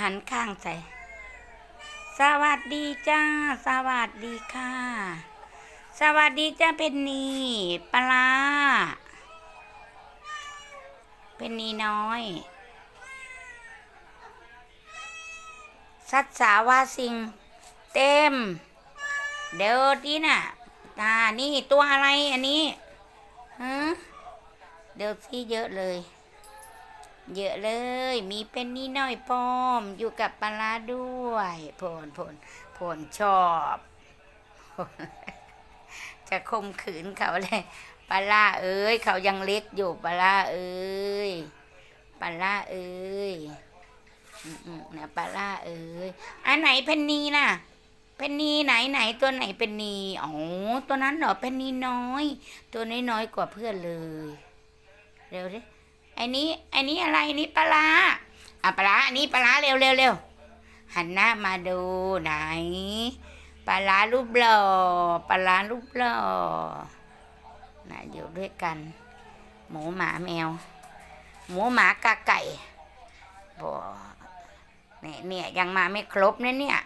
หันข้างใส่ สวัสดีจ้า สวัสดีค่ะ สวัสดีจ้าเป็นนีปลา เป็นนีน้อย สัตว์สาวาสิง เต็ม เดี๋ยวดีน่ะตานี่ตัวอะไรอันนี้ฮะเดี๋ยวสิเยอะเลย เยอะเลย มีเป็นนี่น้อยปอม อยู่กับปลาด้วยผลผลผลชอบจะคมขืนเขาเลยปลาเอ้ย เขายังเล็กอยู่ปลาเอ้ยปลาเอ้ยนะปลาเอ้ยอันไหนเพนนีน่ะเพนนีไหนไหนตัวไหนเป็นนีอ๋อตัวนั้นเหรอเป็นนีน้อย ตัวน้อยๆกว่าเพื่อนเลย เร็วดิ อ้นี้ไอ้นี้อะไรนี่ปลาอะปลาอันนี้ปลาเร็วเร็วเร็วหันหน้ามาดูไหนปลาร้ารูปหล่อปลาร้ารูปหล่อนะอยู่ด้วยกัน หมูหมาแมว หมูหมากาไก่บอเนี่ยเนี่ยยังมาไม่ครบนะเนี่ย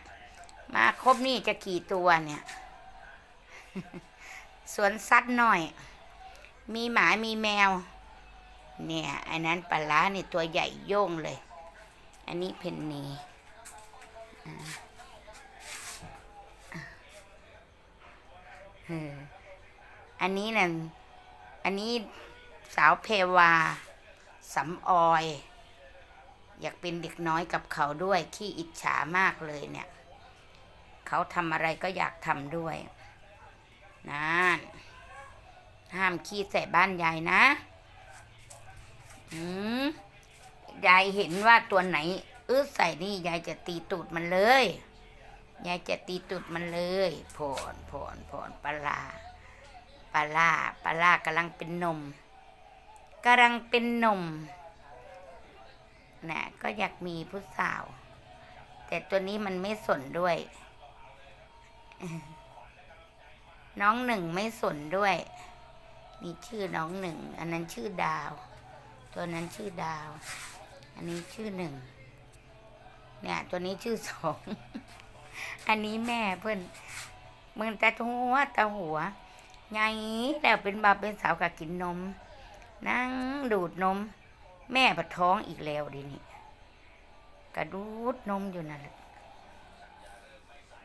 มาครบนี่จะกี่ตัวเนี่ยสวนสัตว์หน่อย มีหมามีแมว เนี่ยอันนั้นปลาร้านี่ตัวใหญ่โย่งเลย อันนี้เพนนีอันนี้น่ะอันนี้สาวเพวาสำออย อยากเป็นเด็กน้อยกับเขาด้วย ขี้อิจฉามากเลยเนี่ย เขาทำอะไรก็อยากทำด้วยนั่นห้ามขี้ใส่บ้านยายนะ อืมยายเห็นว่าตัวไหนเออใส่นี่ยายจะตีตูดมันเลย ยายจะตีตูดมันเลยผอนผอนผอนปลาปลาปลาร้ากำลังเป็นนมกำลังเป็นนมนะก็อยากมีผู้สาว แต่ตัวนี้มันไม่สนด้วย น้องหนึ่งไม่สนด้วย นี่ชื่อน้องหนึ่ง อันนั้นชื่อดาว ตัวนั้นชื่อดาว อันนี้ชื่อหนึ่ง เนี่ย ตัวนี้ชื่อสอง อันนี้แม่เพื่อนมึงตาหัวตาหัวไงแล้วเป็นบาเป็นสาวกับกินนม นั่งดูดนม แม่ปะท้องอีกแล้วดินี่กระดูดนมอยู่นั่นแหละ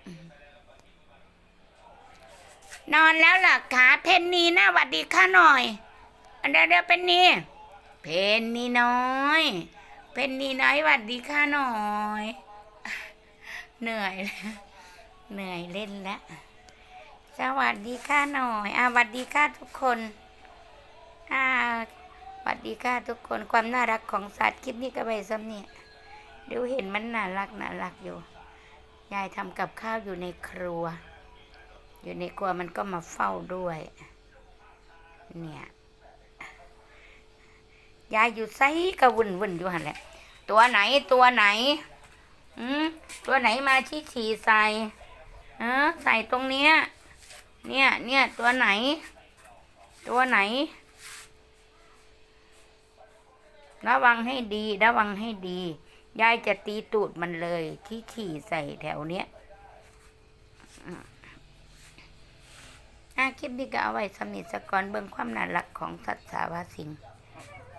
อืมนอนแล้วล่ะขาเพนนีนะหวัดดีค่ะหน่อย อันเดียวเดียวเป็นนี่ เพนนี่น้อย เพนนี่น้อยหวัดดีค่ะหน่อย เหนื่อยแล้วเหนื่อยเล่นแล้วสวัสดีค่ะหน่อยอ่าสวัสดีค่ะทุกคนอ่าสวัสดีค่ะทุกคนความน่ารักของสัตว์คลิปนี้ก็ไปซ้ำเนี่ยดูเห็นมันน่ารักน่ารักอยู่ยายทำกับข้าวอยู่ในครัว อยู่ในครัวมันก็มาเฝ้าด้วย เนี่ย ยายอยู่ไซกระวุ่นวุ่นอยู่หันแหละ ตัวไหนตัวไหนอืมตัวไหนมาชี้ฉี่ใส่เออใส่ตรงเนี้ย เนี่ยเนี่ยตัวไหน ตัวไหน ระวังให้ดี ระวังให้ดี ยายจะตีตูดมันเลยที่ขี่ใส่แถวเนี้ยอืมอะคลิปนี้ก็เอาไว้สำนิสกอนเบิ่งความน่ารักของสัตว์สาวาสิง